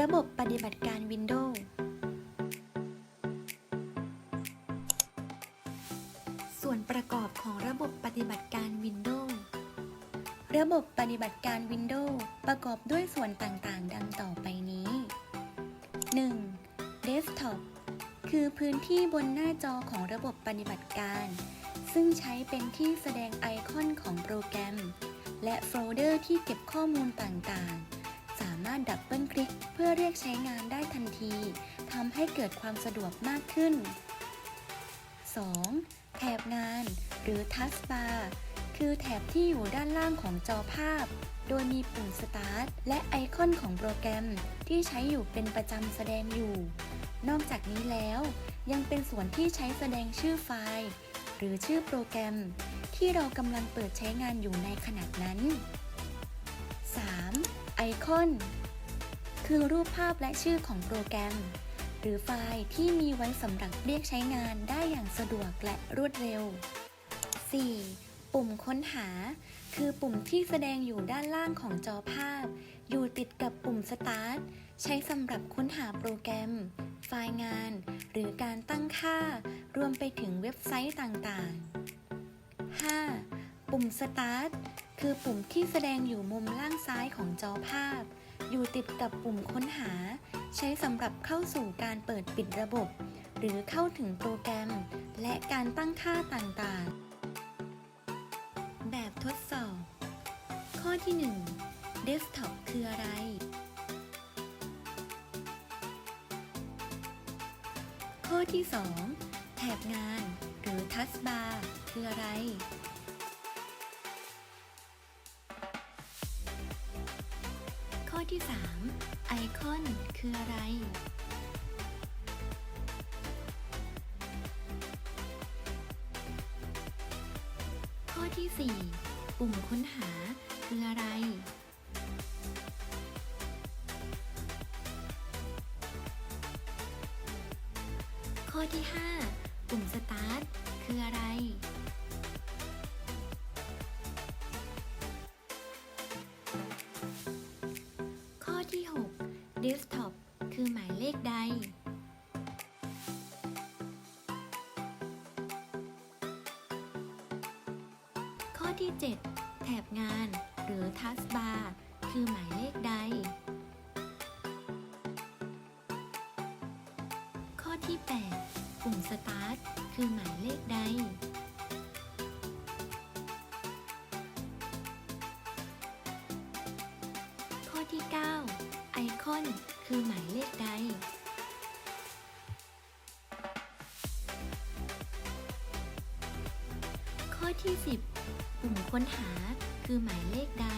ระบบปฏิบัติการ Windows ส่วนประกอบของระบบปฏิบัติการ Windows ระบบปฏิบัติการ Windows ประกอบด้วยส่วนต่างๆ ดังต่อไปนี้ 1. Desktop คือพื้นที่บนหน้าจอของระบบปฏิบัติการ ซึ่งใช้เป็นที่แสดงไอคอนของโปรแกรม และโฟลเดอร์ที่เก็บข้อมูลต่างๆามารถดับเบิลคลิกเพื่อเรียกใช้งานได้ทันทีทำให้เกิดความสะดวกมากขึ้น 2. แถบงาน หรือ Taskbar คือแถบที่อยู่ด้านล่างของจอภาพ โดยมีปุ่ม Start และไอคอนของโปรแกรมที่ใช้อยู่เป็นประจำแสดงอยู่ นอกจากนี้แล้ว ยังเป็นส่วนที่ใช้แสดงชื่อไฟล์ หรือชื่อโปรแกรม ที่เรากำลังเปิดใช้งานอยู่ในขณะนั้น 3. ไอคอน คือรูปภาพและชื่อของโปรแกรม หรือไฟล์ที่มีไว้สำหรับเรียกใช้งานได้อย่างสะดวกและรวดเร็ว 4. ปุ่มค้นหา คือปุ่มที่แสดงอยู่ด้านล่างของจอภาพ อยู่ติดกับปุ่ม Start ใช้สำหรับค้นหาโปรแกรม ไฟล์งาน หรือการตั้งค่า รวมไปถึงเว็บไซต์ต่างๆ 5. ปุ่ม Start คือปุ่มที่แสดงอยู่มุมล่างซ้ายของจอภาพ อยู่ติดกับปุ่มค้นหา ใช้สำหรับเข้าสู่การเปิดปิดระบบ หรือเข้าถึงโปรแกรม และการตั้งค่าต่างๆ แบบทดสอบ ข้อที่ 1 Desktop คืออะไร ข้อที่ 2 แถบงาน หรือ Taskbar คืออะไร ที่ 3 ไอคอนคืออะไร ข้อที่ 4 ปุ่มค้นหาคืออะไร ข้อที่ 5 ปุ่ม Start คืออะไร Desktop คือหมายเลขใด ข้อที่ 7 แถบงานหรือ Taskbar คือหมายเลขใด ข้อที่ 8 ปุ่ม Start คือหมายเลขใด ข้อที่ 9 ไอคอนคือหมายเลขใด ข้อที่ 10 ปุ่มค้นหาคือหมายเลขใด